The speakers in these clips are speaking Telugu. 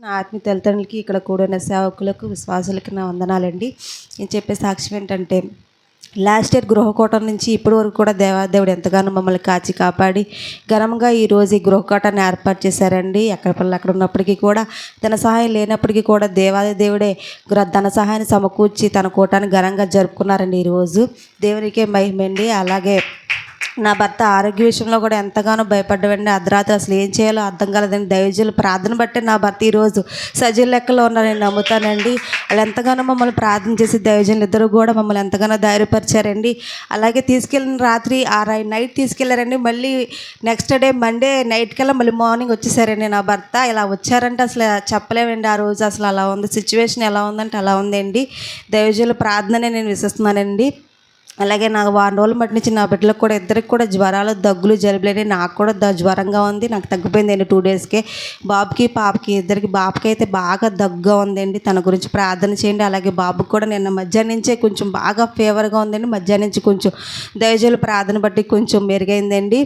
నా ఆత్మీయ తల్లిదండ్రులకి ఇక్కడ కూడిన సేవకులకు విశ్వాసులకి నా వందనాలండి. నేను చెప్పే సాక్ష్యం ఏంటంటే లాస్ట్ ఇయర్ గృహకోటం నుంచి ఇప్పటి వరకు కూడా దేవాదేవుడు ఎంతగానో మమ్మల్ని కాచి కాపాడి ఘనంగా ఈరోజు ఈ గృహకోటాన్ని ఏర్పాటు చేశారండి. ఎక్కడ పిల్లలు అక్కడ ఉన్నప్పటికీ కూడా ధన సహాయం లేనప్పటికీ కూడా దేవాదేవుడే ధన సహాయాన్ని సమకూర్చి తన కూటాన్ని ఘనంగా జరుపుకున్నారండి ఈరోజు దేవునికే మహిమండి అలాగే నా భర్త ఆరోగ్య విషయంలో కూడా ఎంతగానో భయపడ్డామండి అర్ధరాత్రి అసలు ఏం చేయాలో అర్థం కాలేదండి. దైవజుల ప్రార్థన బట్టే నా భర్త ఈరోజు సజీల లెక్కలో ఉన్నారని నమ్ముతానండి. వాళ్ళు ఎంతగానో మమ్మల్ని ప్రార్థన చేసి దైవజనులు ఇద్దరు కూడా మమ్మల్ని ఎంతగానో ధైర్యపరిచారండి అలాగే తీసుకెళ్ళిన రాత్రి ఆ రై- నైట్ తీసుకెళ్ళారండి. మళ్ళీ నెక్స్ట్ డే మండే నైట్ కల్లా మళ్ళీ మార్నింగ్ వచ్చేసారండి నా భర్త. ఇలా వచ్చారంటే అసలు చెప్పలేమండి ఆ రోజు. అసలు అలా ఉంది. సిచ్యువేషన్ ఎలా ఉందంటే అలా ఉందండి. దైవజుల ప్రార్థనే నేను విశ్వస్తున్నానండి అలాగే నాకు వారం రోజులు మట్టి నుంచి నా బిడ్డలకు కూడా ఇద్దరికి కూడా జ్వరాలు దగ్గులు జలుబులని నాకు కూడా ద జ్వరంగా ఉంది. నాకు తగ్గిపోయిందండి టూ డేస్కే బాబుకి పాపకి ఇద్దరికి బాబుకి అయితే బాగా దగ్గుగా ఉందండి. తన గురించి ప్రార్థన చేయండి. అలాగే బాబుకి కూడా నిన్న మధ్యాహ్నం నుంచే కొంచెం బాగా ఫీవర్గా ఉందండి. మధ్యాహ్నం నుంచి కొంచెం దయజలు ప్రార్థన బట్టి కొంచెం మెరుగైందండి.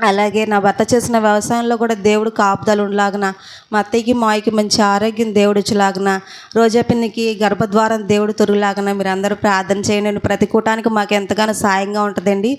అలాగే నా భర్త చేసిన వ్యవసాయంలో కూడా దేవుడు కాపుదలు ఉండలాగిన మా అత్తయ్యకి మాయకి మంచి ఆరోగ్యం దేవుడు ఇచ్చేలాగన రోజా పిన్నికి గర్భద్వారం దేవుడు తొరుగులాగిన మీరు అందరూ ప్రార్థన చేయండి. ప్రతి కూటానికి మాకు ఎంతగానో సాయంగా ఉంటుందండి.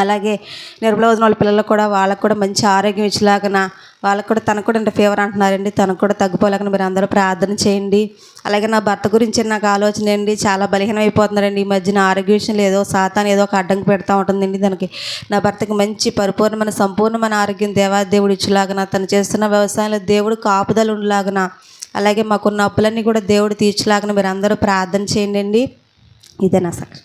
అలాగే నిర్మలవదిన వాళ్ళ పిల్లలకు కూడా వాళ్ళకు కూడా మంచి ఆరోగ్యం ఇచ్చేలాగన వాళ్ళకు కూడా తనకు కూడా అంటే ఫీవర్ అంటున్నారండి. తనకు కూడా తగ్గిపోలేకన మీరు అందరూ ప్రార్థన చేయండి. అలాగే నా భర్త గురించి నాకు ఆలోచన అండి. చాలా బలహీనం అయిపోతున్నారండి. ఈ మధ్యన ఆరోగ్య విషయంలో ఏదో సాతాన్ ఏదో ఒక అడ్డంకి పెడతా ఉంటుందండి. దానికి నా భర్తకి మంచి పరిపూర్ణమైన సంపూర్ణమైన ఆరోగ్యం దేవాదేవుడు ఇచ్చేలాగన తను చేస్తున్న వ్యవసాయంలో దేవుడు కాపుదలు ఉండలాగన అలాగే మాకున్న అప్పులన్నీ కూడా దేవుడు తీర్చలాగన మీరు అందరూ ప్రార్థన చేయండి అండి. ఇదే నా సాక్షి